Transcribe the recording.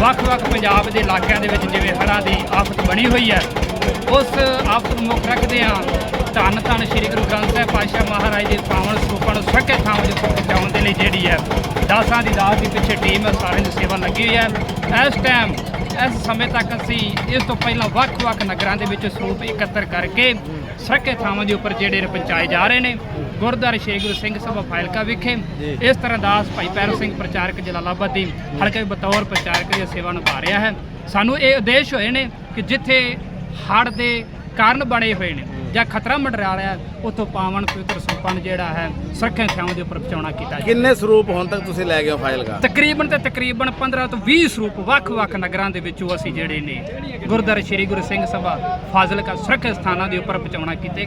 ਵੱਖ-ਵੱਖ ਪੰਜਾਬ ਦੇ ਇਲਾਕਿਆਂ ਦੇ ਵਿੱਚ ਜਿਵੇਂ ਹੜ੍ਹਾਂ ਦੀ ਆਫਤ ਬਣੀ ਹੋਈ ਹੈ, ਉਸ ਆਫਤ ਨੂੰ ਮੁੱਖ ਰੱਖਦੇ ਹਾਂ ਧੰਨ ਧੰਨ ਸ੍ਰੀ ਗੁਰੂ ਗ੍ਰੰਥ ਸਾਹਿਬ ਪਾਤਸ਼ਾਹ ਮਹਾਰਾਜ ਦੇ ਪਾਵਨ ਸਰੂਪਾਂ ਨੂੰ ਸੁਰੱਖਿਅਤ ਥਾਂ ਦੇ ਉੱਤੇ ਪਹੁੰਚਾਉਣ ਦੇ ਲਈ ਜਿਹੜੀ ਹੈ, ਦਾਸਾਂ ਦੀ ਦਾਸ ਦੀ ਪਿੱਛੇ ਟੀਮ ਹੈ, ਸਾਰਿਆਂ ਦੀ ਸੇਵਾ ਲੱਗੀ ਹੋਈ ਹੈ। ਇਸ ਟਾਈਮ ਇਸ ਸਮੇਂ ਤੱਕ ਅਸੀਂ ਇਸ ਤੋਂ ਪਹਿਲਾਂ ਵੱਖ-ਵੱਖ ਨਗਰਾਂ ਦੇ ਵਿੱਚ ਸਰੂਪ ਇਕੱਤਰ ਕਰਕੇ ਸੁਰੱਖਿਅਤ ਥਾਵਾਂ ਦੇ ਉੱਪਰ ਜਿਹੜੇ ਨੇ ਪਹੁੰਚਾਏ ਜਾ ਰਹੇ ਨੇ ਗੁਰਦੁਆਰਾ ਸ਼੍ਰੀ ਗੁਰੂ ਸਿੰਘ ਸਭਾ ਫਾਇਲਕਾ ਵਿਖੇ। ਇਸ ਤਰ੍ਹਾਂ ਦਾਸ ਭਾਈ ਪੈਰੋ ਸਿੰਘ ਪ੍ਰਚਾਰਕ ਜਲਾਲਾਬਾਦ ਦੀ ਹਲਕੇ ਬਤੌਰ ਪ੍ਰਚਾਰਕ ਦੀ ਸੇਵਾ ਨਿਭਾ ਰਿਹਾ ਹੈ। ਸਾਨੂੰ ਇਹ ਉਦੇਸ਼ ਹੋਏ ਨੇ ਕਿ ਜਿੱਥੇ ਹੜ੍ਹ ਦੇ ਕਾਰਨ ਬਣੇ ਹੋਏ ਨੇ ਜਾਂ ਖਤਰਾ ਮੰਡਰਾ ਰਿਹਾ ਹੈ, ਉੱਥੋਂ ਪਾਵਨ ਪਵਿੱਤਰ ਸਰੂਪਾਂ ਨੂੰ ਜਿਹੜਾ ਹੈ ਸੁਰੱਖਿਅਤ ਥਾਵਾਂ ਦੇ ਉੱਪਰ ਪਹੁੰਚਾਉਣਾ ਕੀਤਾ ਜਾਵੇ। ਕਿੰਨੇ ਸਰੂਪ ਹੁਣ ਤੱਕ ਤੁਸੀਂ ਲੈ ਗਏ ਹੋ ਫਾਈਲਗਾ ਤਕਰੀਬਨ ਤੇ ਤਕਰੀਬਨ 15 ਤੋਂ 20 ਸਰੂਪ ਵੱਖ-ਵੱਖ ਨਗਰਾਂ ਦੇ ਵਿੱਚੋਂ ਅਸੀਂ ਜਿਹੜੇ ਨੇ ਗੁਰਦੁਆਰਾ ਸ਼੍ਰੀ ਗੁਰੂ ਸਿੰਘ ਸਭਾ ਫਾਜ਼ਿਲਕਾ ਸੁਰੱਖਿਅਤ ਸਥਾਨਾਂ ਦੇ ਉੱਪਰ ਪਹੁੰਚਾਉਣਾ ਕੀਤੇ।